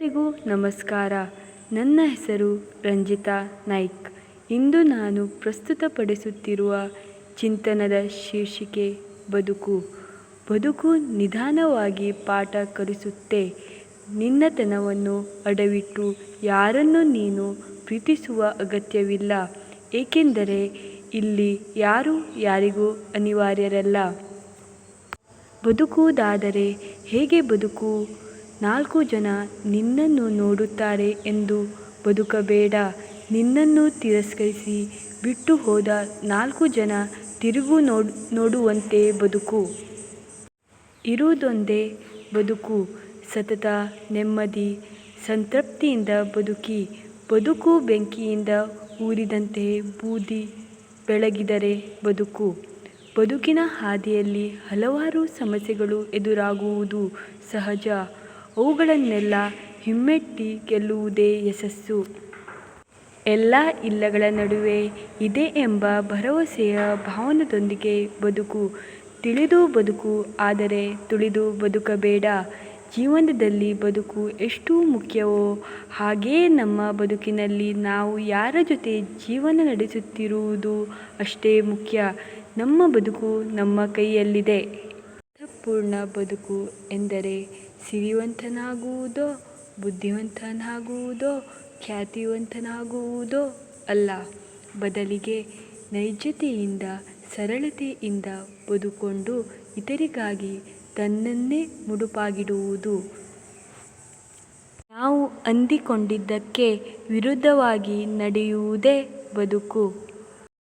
ಎಲ್ಲರಿಗೂ ನಮಸ್ಕಾರ. ನನ್ನ ಹೆಸರು ರಂಜಿತಾ ನಾಯ್ಕ್. ಇಂದು ನಾನು ಪ್ರಸ್ತುತಪಡಿಸುತ್ತಿರುವ ಚಿಂತನದ ಶೀರ್ಷಿಕೆ ಬದುಕು. ಬದುಕು ನಿಧಾನವಾಗಿ ಪಾಠ ಕಲಿಸುತ್ತೆ. ನಿನ್ನತನವನ್ನು ಅಡವಿಟ್ಟು ಯಾರನ್ನು ನೀನು ಪ್ರೀತಿಸುವ ಅಗತ್ಯವಿಲ್ಲ. ಏಕೆಂದರೆ ಇಲ್ಲಿ ಯಾರು ಯಾರಿಗೂ ಅನಿವಾರ್ಯರಲ್ಲ. ಬದುಕುವುದಾದರೆ ಹೇಗೆ ಬದುಕು? ನಾಲ್ಕು ಜನ ನಿನ್ನನ್ನು ನೋಡುತ್ತಾರೆ ಎಂದು ಬದುಕಬೇಡ. ನಿನ್ನನ್ನು ತಿರಸ್ಕರಿಸಿ ಬಿಟ್ಟು ಹೋದ ನಾಲ್ಕು ಜನ ತಿರುಗು ನೋಡು, ನೋಡುವಂತೆ ಬದುಕು. ಇರುವುದೊಂದೇ ಬದುಕು. ಸತತ, ನೆಮ್ಮದಿ, ಸಂತೃಪ್ತಿಯಿಂದ ಬದುಕಿ, ಬದುಕು ಬೆಂಕಿಯಿಂದ ಊರಿದಂತೆ ಬೂದಿ ಬೆಳಗಿದರೆ ಬದುಕು. ಬದುಕಿನ ಹಾದಿಯಲ್ಲಿ ಹಲವಾರು ಸಮಸ್ಯೆಗಳು ಎದುರಾಗುವುದು ಸಹಜ. ಅವುಗಳನ್ನೆಲ್ಲ ಹಿಮ್ಮೆಟ್ಟಿ ಗೆಲ್ಲುವುದೇ ಯಶಸ್ಸು. ಎಲ್ಲ ಇಲ್ಲಗಳ ನಡುವೆ ಇದೆ ಎಂಬ ಭರವಸೆಯ ಭಾವನದೊಂದಿಗೆ ಬದುಕು. ತಿಳಿದು ಬದುಕು, ಆದರೆ ತುಳಿದು ಬದುಕಬೇಡ. ಜೀವನದಲ್ಲಿ ಬದುಕು ಎಷ್ಟು ಮುಖ್ಯವೋ ಹಾಗೆಯೇ ನಮ್ಮ ಬದುಕಿನಲ್ಲಿ ನಾವು ಯಾರ ಜೊತೆ ಜೀವನ ನಡೆಸುತ್ತಿರುವುದು ಅಷ್ಟೇ ಮುಖ್ಯ. ನಮ್ಮ ಬದುಕು ನಮ್ಮ ಕೈಯಲ್ಲಿದೆ. ಅರ್ಥಪೂರ್ಣ ಬದುಕು ಎಂದರೆ ಸಿರಿವಂತನಾಗುವುದೋ ಬುದ್ಧಿವಂತನಾಗುವುದೋ, ಖ್ಯಾತಿವಂತನಾಗುವುದೋ ಅಲ್ಲ. ಬದಲಿಗೆ ನೈಜತೆಯಿಂದ, ಸರಳತೆಯಿಂದ ಬದುಕೊಂಡು ಇತರಿಗಾಗಿ ತನ್ನನ್ನೇ ಮುಡುಪಾಗಿಡುವುದು. ನಾವು ಅಂದಿಕೊಂಡಿದ್ದಕ್ಕೆ ವಿರುದ್ಧವಾಗಿ ನಡೆಯುವುದೇ ಬದುಕು.